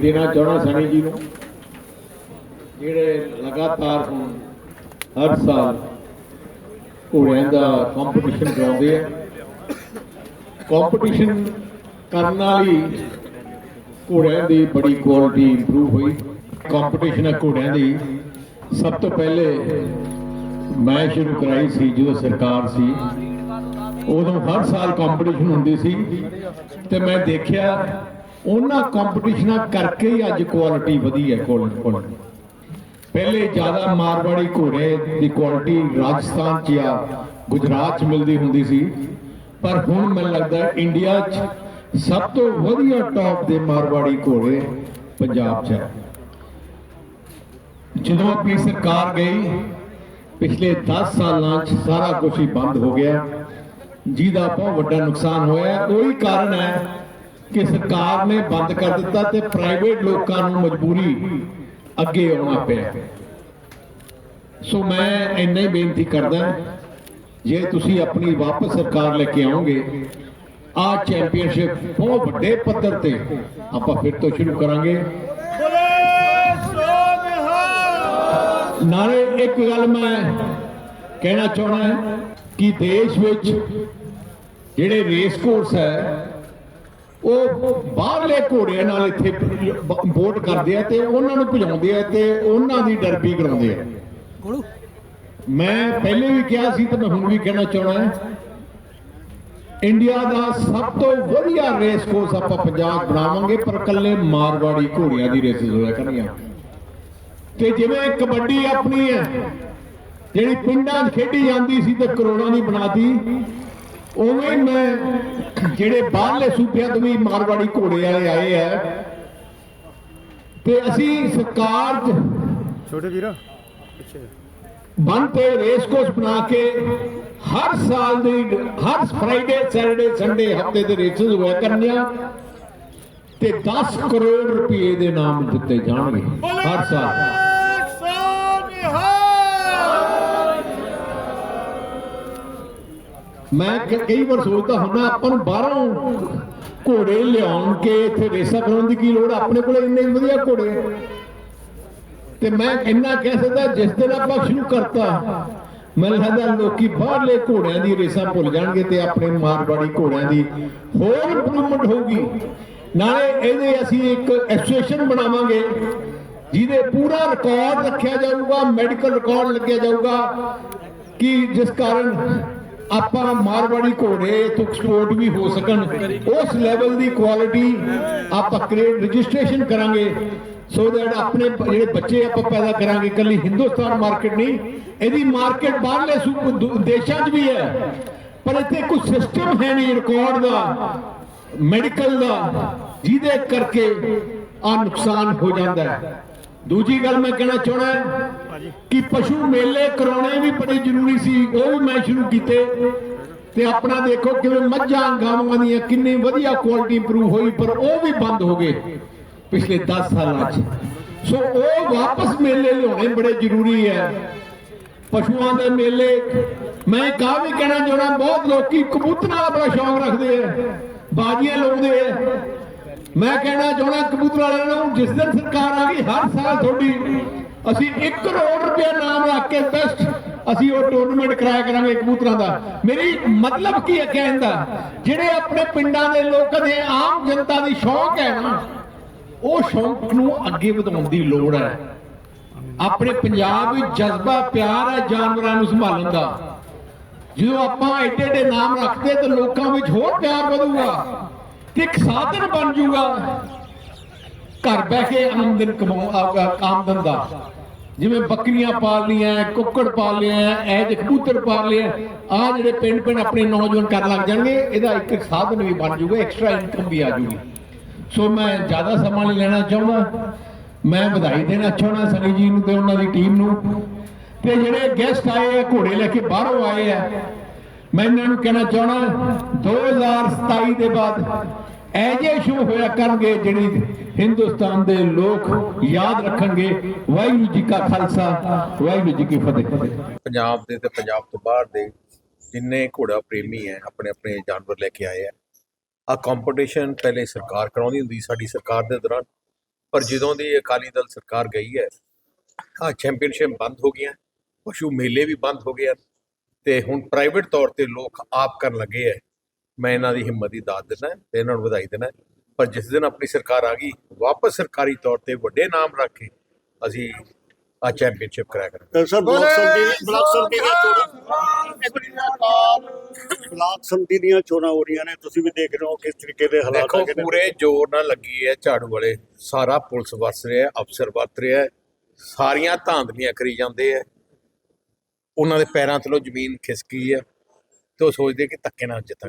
ਦੇਣਾ ਚਾਹਣਾ ਸਣੀ ਜੀ ਨੂੰ। ਜਿਹੜੇ ਲਗਾਤਾਰ ਹੁਣ ਹਰ ਸਾਲ ਘੋੜਿਆਂ ਦਾ ਕੰਪੀਟੀਸ਼ਨ ਕਰਾਉਂਦੇ ਆ। ਕੰਪੀਟੀਸ਼ਨ ਕਰਨ ਨਾਲ ਘੋੜਿਆਂ ਦੀ ਬੜੀ ਕੁਆਲਿਟੀ ਇੰਪਰੂਵ ਹੋਈ। ਕੰਪੀਟੀਸ਼ਨ ਹੈ ਘੋੜਿਆਂ ਦੀ। ਸਭ ਤੋਂ ਪਹਿਲੇ ਮੈਂ ਸ਼ੁਰੂ ਕਰਾਈ ਸੀ, ਜਦੋਂ ਸਰਕਾਰ ਸੀ। ਉਦੋਂ ਹਰ ਸਾਲ ਕੰਪੀਟੀਸ਼ਨ ਹੁੰਦੀ ਸੀ। ਤੇ ਮੈਂ ਦੇਖਿਆ ਉਹਨਾਂ ਕੰਪੀਟੀਸ਼ਨਾਂ ਕਰਕੇ ਹੀ ਅੱਜ ਕੁਆਲਿਟੀ ਵਧੀ ਹੈ ਕੁਆਲਿਟੀ ਪਹਿਲੇ ਜ਼ਿਆਦਾ ਮਾਰਵਾੜੀ ਘੋੜੇ ਦੀ ਕੁਆਲਿਟੀ ਰਾਜਸਥਾਨ 'ਚ ਜਾਂ ਗੁਜਰਾਤ 'ਚ ਮਿਲਦੀ ਹੁੰਦੀ ਸੀ। ਪਰ ਹੁਣ ਮੈਨੂੰ ਲੱਗਦਾ ਇੰਡੀਆ 'ਚ ਸਭ ਤੋਂ ਵਧੀਆ ਟੌਪ ਦੇ ਮਾਰਵਾੜੀ ਘੋੜੇ ਪੰਜਾਬ 'ਚ ਹੈ। ਜਦੋਂ ਆਪਣੀ ਸਰਕਾਰ ਗਈ, ਪਿਛਲੇ 10 ਸਾਲਾਂ 'ਚ ਸਾਰਾ ਕੁਝ ਹੀ ਬੰਦ ਹੋ ਗਿਆ। ਜਿਹਦਾ ਬਹੁਤ ਵੱਡਾ ਨੁਕਸਾਨ ਹੋਇਆ। ਉਹੀ ਕਾਰਨ ਹੈ ਕਿ ਸਰਕਾਰ ਨੇ ਬੰਦ ਕਰ ਦਿੱਤਾ ਤੇ ਪ੍ਰਾਈਵੇਟ ਲੋਕਾਂ ਨੂੰ ਮਜਬੂਰੀ ਅੱਗੇ ਆਉਣਾ ਪਿਆ। ਸੋ ਮੈਂ ਇੰਨਾ ਹੀ ਬੇਨਤੀ ਕਰਦਾ ਜੇ ਤੁਸੀਂ ਆਪਣੀ ਵਾਪਸ ਸਰਕਾਰ ਲੈ ਕੇ ਆਓਗੇ, ਆ ਚੈਂਪੀਅਨਸ਼ਿਪ ਬਹੁਤ ਵੱਡੇ ਪੱਧਰ ਤੇ ਆਪਾਂ ਫਿਰ ਤੋਂ ਸ਼ੁਰੂ ਕਰਾਂਗੇ। ਨਾਲੇ ਇੱਕ ਗੱਲ ਮੈਂ ਕਹਿਣਾ ਚਾਹਣਾ ਕਿ ਦੇਸ਼ ਵਿੱਚ ਜਿਹੜੇ ਰੇਸ ਕੋਰਸ ਹੈ ਉਹ ਬਾਹਰਲੇ ਘੋੜਿਆਂ ਨਾਲ ਇੱਥੇ ਵੋਟ ਕਰਦੇ ਆ ਤੇ ਉਹਨਾਂ ਨੂੰ ਭਜਾਉਂਦੇ ਆ ਤੇ ਉਹਨਾਂ ਦੀ ਡਰਬੀ ਕਰਾਉਂਦੇ ਆ। ਮੈਂ ਪਹਿਲੇ ਵੀ ਕਿਹਾ ਸੀ ਤੇ ਮੈਂ ਹੁਣ ਵੀ ਕਹਿਣਾ ਚਾਹਣਾ ਇੰਡੀਆ ਦਾ ਸਭ ਤੋਂ ਵਧੀਆ ਰੇਸ ਕੋਰਸ ਆਪਾਂ ਪੰਜਾਬ ਬਣਾਵਾਂਗੇ, ਪਰ ਕੱਲੇ ਮਾਰਵਾੜੀ ਘੋੜਿਆਂ ਦੀ ਰੇਸਿਸ ਹੋਇਆ ਕਰਨੀਆਂ। ਤੇ ਜਿਵੇਂ ਕਬੱਡੀ ਆਪਣੀ ਹੈ, ਜਿਹੜੀ ਪਿੰਡਾਂ 'ਚ ਖੇਡੀ ਜਾਂਦੀ ਸੀ ਤੇ ਕਰੋੜਾਂ ਦੀ ਬਣਾਤੀ ਉਵੇਂ ਮੈਂ ਜਿਹੜੇ ਬਾਹਰਲੇ ਸੂਬਿਆਂ ਤੋਂ ਵੀ ਮਾਰਵਾੜੀ ਘੋੜੇ ਵਾਲੇ ਆਏ ਆ ਤੇ ਅਸੀਂ ਸਰਕਾਰ 'ਚ ਛੋਟੇ ਵੀਰਾ। ਪਿੱਛੇ ਬੰਨ ਤੇ ਰੇਸ ਕੋਰਸ ਬਣਾ ਕੇ ਹਰ ਸਾਲ ਦੀ ਹਰ ਫਰਾਈਡੇ ਸੈਟਰਡੇ ਸੰਡੇ ਹਫ਼ਤੇ ਦੇ ਰੇਸਸ ਹੋਇਆ ਕਰਨੀਆਂ ਤੇ 10 ਕਰੋੜ ਰੁਪਏ ਦੇ ਨਾਮ ਦਿੱਤੇ ਜਾਣਗੇ ਹਰ ਸਾਲ। ਮੈਂ ਕਈ ਵਾਰ ਸੋਚਦਾ ਹੁੰਦਾ, ਆਪਾਂ ਨੂੰ ਬਾਹਰੋਂ ਘੋੜੇ ਲਿਆਉਣ ਕੇ ਇੱਥੇ ਰੇਸਾਂ ਕਰਾਉਣ ਦੀ ਕੀ ਲੋੜ ਆਪਣੇ ਕੋਲੇ ਇੰਨੇ ਵਧੀਆ ਘੋੜੇ ਤੇ ਮੈਂ ਇੰਨਾ ਕਹਿ ਸਕਦਾ, ਜਿਸ ਦਿਨ ਆਪਾਂ ਸ਼ੁਰੂ ਕਰਤਾ, ਮੈਨੂੰ ਲੱਗਦਾ ਲੋਕੀ ਬਾਹਰਲੇ ਘੋੜਿਆਂ ਦੀ ਰੇਸਾਂ ਭੁੱਲ ਜਾਣਗੇ ਤੇ ਆਪਣੇ ਮਾਰਵਾੜੀ ਘੋੜਿਆਂ ਦੀ ਹੋਰ ਇੰਪਰੂਵਮੈਂਟ ਹੋਊਗੀ। ਨਾਲੇ ਇਹਦੇ ਅਸੀਂ ਇੱਕ ਐਸੋਸੀਏਸ਼ਨ ਬਣਾਵਾਂਗੇ, ਜਿਹਦੇ ਪੂਰਾ ਰਿਕਾਰਡ ਰੱਖਿਆ ਜਾਊਗਾ ਮੈਡੀਕਲ ਰਿਕਾਰਡ ਲੱਗਿਆ ਜਾਊਗਾ, ਕਿ ਜਿਸ ਕਾਰਨ ਆਪਾਂ ਮਾਰਵਾੜੀ ਘੋੜੇ ਤੋਂ ਐਕਸਪੋਰਟ ਵੀ ਹੋ ਸਕਣ। ਉਸ ਲੈਵਲ ਦੀ ਕੁਆਲਿਟੀ ਆਪਾਂ ਕ੍ਰੀਏਟ ਰਜਿਸਟ੍ਰੇਸ਼ਨ ਕਰਾਂਗੇ। ਸੋ ਦੈਟ ਆਪਣੇ ਜਿਹੜੇ ਬੱਚੇ ਆਪਾਂ ਪੈਦਾ ਕਰਾਂਗੇ ਕੱਲੀ ਹਿੰਦੁਸਤਾਨ ਮਾਰਕੀਟ ਨਹੀਂ, ਇਹਦੀ ਮਾਰਕੀਟ ਬਾਹਰਲੇ ਦੇਸ਼ਾਂ 'ਚ ਵੀ ਹੈ। ਪਰ ਇੱਥੇ ਕੋਈ ਸਿਸਟਮ ਹੈ ਨਹੀਂ ਰਿਕਾਰਡ ਦਾ ਮੈਡੀਕਲ ਦਾ, ਜਿਹਦੇ ਕਰਕੇ ਆ ਨੁਕਸਾਨ ਹੋ ਜਾਂਦਾ ਹੈ। ਦੂਜੀ ਗੱਲ ਮੈਂ ਕਹਿਣਾ ਚਾਹਣਾ ਕਿ ਪਸ਼ੂ ਮੇਲੇ ਕਰਾਉਣੇ ਵੀ ਬੜੇ ਜ਼ਰੂਰੀ ਸੀ ਉਹ ਵੀ ਮੈਂ ਸ਼ੁਰੂ ਕੀਤੇ। ਤੇ ਆਪਣਾ ਦੇਖੋ ਕਿਵੇਂ ਮੱਝਾਂ ਗਾਵਾਂ ਦੀਆਂ ਕਿੰਨੀ ਵਧੀਆ ਕੁਆਲਿਟੀ ਇੰਪਰੂਵ ਹੋਈ ਪਰ ਉਹ ਵੀ ਬੰਦ ਹੋ ਗਏ ਪਿਛਲੇ 10 ਸਾਲਾਂ 'ਚ। ਸੋ ਉਹ ਵਾਪਸ ਮੇਲੇ ਲਿਆਉਣੇ ਬੜੇ ਜ਼ਰੂਰੀ ਹੈ। ਪਸ਼ੂਆਂ ਦੇ ਮੇਲੇ ਮੈਂ ਕਾ ਵੀ ਕਹਿਣਾ ਚਾਹਣਾ ਬਹੁਤ ਲੋਕੀ ਕਬੂਤਰਾਂ ਦਾ ਬੜਾ ਸ਼ੌਂਕ ਰੱਖਦੇ ਆ ਬਾਜੀਆਂ ਲਾਉਂਦੇ ਆ ਮੈਂ ਕਹਿਣਾ ਚਾਹਣਾ ਕਬੂਤਰ ਵਾਲਿਆਂ ਨੂੰ, ਜਿਸ ਦਿਨ ਸਰਕਾਰ ਆ ਗਈ, ਹਰ ਸਾਲ ਤੁਹਾਡੀ, ਅਸੀਂ 1 ਕਰੋੜ ਰੁਪਏ ਨਾਮ ਰੱਖ ਕੇ ਬੈਸਟ ਅਸੀਂ ਉਹ ਟੂਰਨਾਮੈਂਟ ਕਰਾਇਆ ਕਰਾਂਗੇ ਕਬੂਤਰਾਂ ਦਾ। ਮੇਰੀ ਮਤਲਬ ਕੀ ਹੈ ਕਹਿਣ ਦਾ? ਜਿਹੜੇ ਆਪਣੇ ਪਿੰਡਾਂ ਦੇ ਲੋਕਾਂ ਦੇ ਆਮ ਜਨਤਾ ਦੀ ਸ਼ੌਂਕ ਹੈ ਨਾ, ਉਹ ਸ਼ੌਂਕ ਨੂੰ ਅੱਗੇ ਵਧਾਉਣ ਦੀ ਲੋੜ ਹੈ। ਆਪਣੇ ਪੰਜਾਬ ਵਿੱਚ ਜਜ਼ਬਾ ਪਿਆਰ ਹੈ ਜਾਨਵਰਾਂ ਨੂੰ ਸੰਭਾਲਣ ਦਾ। ਜਦੋਂ ਆਪਾਂ ਐਡੇ ਐਡੇ ਨਾਮ ਰੱਖਦੇ ਤਾਂ ਲੋਕਾਂ ਵਿੱਚ ਹੋਰ ਪਿਆਰ ਵਧੂਗਾ। ਤੇ ਇੱਕ ਸਾਧਨ ਬਣ ਜਾਊਗਾ ਘਰ ਬਹਿ ਕੇ ਆਮਦਨ ਕਮਾਉ ਆਮਦਨ ਦਾ। ਜਿਵੇਂ ਬੱਕਰੀਆਂ ਪਾਲ ਲਈਆਂ ਕੁੱਕੜ ਪਾਲ ਲਿਆ ਐ ਜੇ ਕਬੂਤਰ ਪਾਲ ਲਿਆ ਆ ਜਿਹੜੇ ਪਿੰਡ ਪਿੰਡ ਆਪਣੇ ਨੌਜਵਾਨ ਕਰਨ ਲੱਗ ਜਾਣਗੇ, ਇਹਦਾ ਇੱਕ ਸਾਧਨ ਵੀ ਬਣ ਜੂਗਾ ਐਕਸਟਰਾ ਇਨਕਮ ਵੀ ਆ ਜੂਗੀ। ਸੋ ਮੈਂ ਜ਼ਿਆਦਾ ਸਮਾਂ ਨਹੀਂ ਲੈਣਾ ਚਾਹੁੰਦਾ। ਮੈਂ ਵਧਾਈ ਦੇਣਾ ਚਾਹੁੰਦਾ ਸਨੀ ਜੀ ਨੂੰ ਤੇ ਉਹਨਾਂ ਦੀ ਟੀਮ ਨੂੰ। ਤੇ ਜਿਹੜੇ ਗੈਸਟ ਆਏ ਆ, ਘੋੜੇ ਲੈ ਕੇ ਬਾਹਰੋਂ ਆਏ ਆ ਮੈਂ ਇਹਨਾਂ ਨੂੰ ਕਹਿਣਾ ਚਾਹਣਾ 2027 ਦੇ ਬਾਅਦ ਐਜੇ ਸ਼ੋ ਹੋਇਆ ਕਰਨਗੇ ਜਿਹੜੀ ਹਿੰਦੁਸਤਾਨ ਦੇ ਲੋਕ ਯਾਦ ਰੱਖਣਗੇ। ਵਾਹਿਗੁਰੂ ਜੀ ਕਾ ਖਾਲਸਾ, ਵਾਹਿਗੁਰੂ ਜੀ ਕੀ ਫਤਿਹ। ਪੰਜਾਬ ਦੇ ਤੇ ਪੰਜਾਬ ਤੋਂ ਬਾਹਰ ਦੇ ਜਿੰਨੇ ਘੋੜਾ ਪ੍ਰੇਮੀ ਹੈ, ਆਪਣੇ ਆਪਣੇ ਜਾਨਵਰ ਲੈ ਕੇ ਆਏ ਆ ਆ ਕੰਪੀਟੀਸ਼ਨ ਪਹਿਲੇ ਸਰਕਾਰ ਕਰਾਉਂਦੀ ਹੁੰਦੀ ਸੀ ਸਾਡੀ ਸਰਕਾਰ ਦੇ ਦੌਰਾਨ, ਪਰ ਜਦੋਂ ਦੀ ਅਕਾਲੀ ਦਲ ਸਰਕਾਰ ਗਈ ਹੈ ਆ ਚੈਂਪੀਅਨਸ਼ਿਪ ਬੰਦ ਹੋ ਗਈਆਂ, ਪਸ਼ੂ ਮੇਲੇ ਵੀ ਬੰਦ ਹੋ ਗਏ ਹਨ। ਤੇ ਹੁਣ ਪ੍ਰਾਈਵੇਟ ਤੌਰ ਤੇ ਲੋਕ ਆਪ ਕਰਨ ਲੱਗੇ ਹੈ ਮੈਂ ਇਹਨਾਂ ਦੀ ਹਿੰਮਤ ਦੀ ਦਾਤ ਦਿੰਦਾ ਤੇ ਇਹਨਾਂ ਨੂੰ ਵਧਾਈ ਦਿੰਦਾ। ਪਰ ਜਿਸ ਦਿਨ ਆਪਣੀ ਸਰਕਾਰ ਆ ਗਈ ਵਾਪਸ ਸਰਕਾਰੀ ਤੌਰ ਤੇ ਵੱਡੇ ਨਾਮ ਰੱਖ ਕੇ ਅਸੀਂ ਆ ਚੈਂਪੀਅਨਸ਼ਿਪ ਕਰਾਇਆ ਕਰਾਂਗੇ। ਸਰ ਬਲਾਕ ਸੰਮਤੀ ਬਲਾਕ ਸੰਮਤੀ ਦੀਆਂ ਚੋਣਾਂ ਬਲਾਕ ਸੰਮਤੀ ਦੀਆਂ ਚੋਣਾਂ ਹੋ ਰਹੀਆਂ ਨੇ ਤੁਸੀਂ ਵੀ ਦੇਖ ਰਹੇ ਹੋ ਕਿਸ ਤਰੀਕੇ ਦੇ ਹਾਲਾਤ ਦੇਖੋ ਹੈਗੇ ਨੇ। ਪੂਰੇ ਜ਼ੋਰ ਨਾਲ ਲੱਗੀ ਹੈ ਝਾੜੂ ਵਾਲੇ। ਸਾਰਾ ਪੁਲਿਸ ਵਰਸ ਰਿਹਾ ਹੈ, ਅਫਸਰ ਵਰਤ ਰਿਹਾ ਹੈ, ਸਾਰੀਆਂ ਧਾਂਦਲੀਆਂ ਕਰੀ ਜਾਂਦੇ ਆ ਉਹਨਾਂ ਦੇ ਪੈਰਾਂ ਥੱਲੋਂ ਜ਼ਮੀਨ ਖਿਸਕੀ ਆ ਤੇ ਉਹ ਸੋਚਦੇ ਕਿ ਧੱਕੇ ਨਾਲ ਜਿੱਤਾਂਗੇ।